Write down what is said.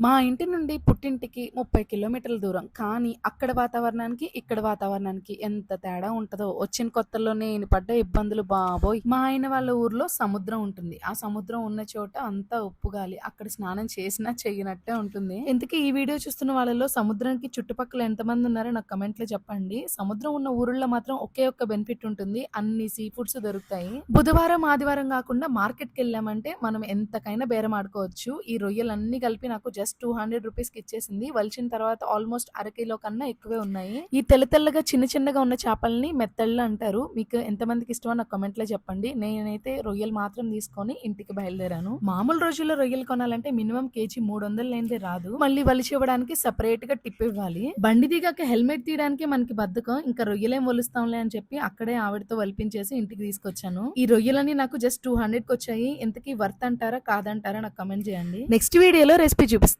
మా ఇంటి నుండి పుట్టింటికి ముప్పై కిలోమీటర్ల దూరం. కానీ అక్కడ వాతావరణానికి ఇక్కడ వాతావరణానికి ఎంత తేడా ఉంటుందో వచ్చిన కొత్తలో నేను పడ్డ ఇబ్బందులు బాబోయ్. మా ఆయన వాళ్ళ ఊర్లో సముద్రం ఉంటుంది. ఆ సముద్రం ఉన్న చోట అంతా ఉప్పు గాలి. అక్కడ స్నానం చేసినా చెయ్యనట్టే ఉంటుంది. ఇంతకీ ఈ వీడియో చూస్తున్న వాళ్ళలో సముద్రానికి చుట్టుపక్కల ఎంతమంది ఉన్నారో నాకు కమెంట్లో చెప్పండి. సముద్రం ఉన్న ఊర్లో మాత్రం ఒకే ఒక్క బెనిఫిట్ ఉంటుంది. అన్ని సీ ఫుడ్స్ దొరుకుతాయి. బుధవారం ఆదివారం కాకుండా మార్కెట్కి వెళ్ళామంటే మనం ఎంతకైనా బేరం ఆడుకోవచ్చు. ఈ రొయ్యలన్నీ కలిపి నాకు జస్ట్ టూ హండ్రెడ్ రూపీస్కి ఇచ్చేసింది. వలిచిన తర్వాత ఆల్మోస్ట్ అర కిలో కన్నా ఎక్కువే ఉన్నాయి. ఈ తెల్ల తెల్లగా చిన్న చిన్నగా ఉన్న చేపల్ని మెత్తళ్ళు అంటారు. మీకు ఎంతమందికి ఇష్టమో నాకు కమెంట్లో చెప్పండి. నేనైతే రొయ్యలు మాత్రం తీసుకొని ఇంటికి బయలుదేరాను. మామూలు రోజుల్లో రొయ్యలు కొనాలంటే మినిమం కేజీ మూడు వందలు లేనిదే రాదు. మళ్ళీ వలిచి ఇవ్వడానికి సపరేట్గా టిప్ ఇవ్వాలి. బండి దిగాక హెల్మెట్ తీయడానికి మనకి బద్ధకం. ఇంకా రొయ్యలేం వలుస్తాంలే అని చెప్పి అక్కడే ఆవిడతో వలిపించేసి ఇంటికి తీసుకొచ్చాను. ఈ రొయ్యలని నాకు జస్ట్ టూ హండ్రెడ్కి వచ్చాయి. ఇంతకీ వర్త్ అంటారా కాదంటారా నాకు కమెంట్ చేయండి. నెక్స్ట్ వీడియోలో రెసిపీ చూపిస్తాను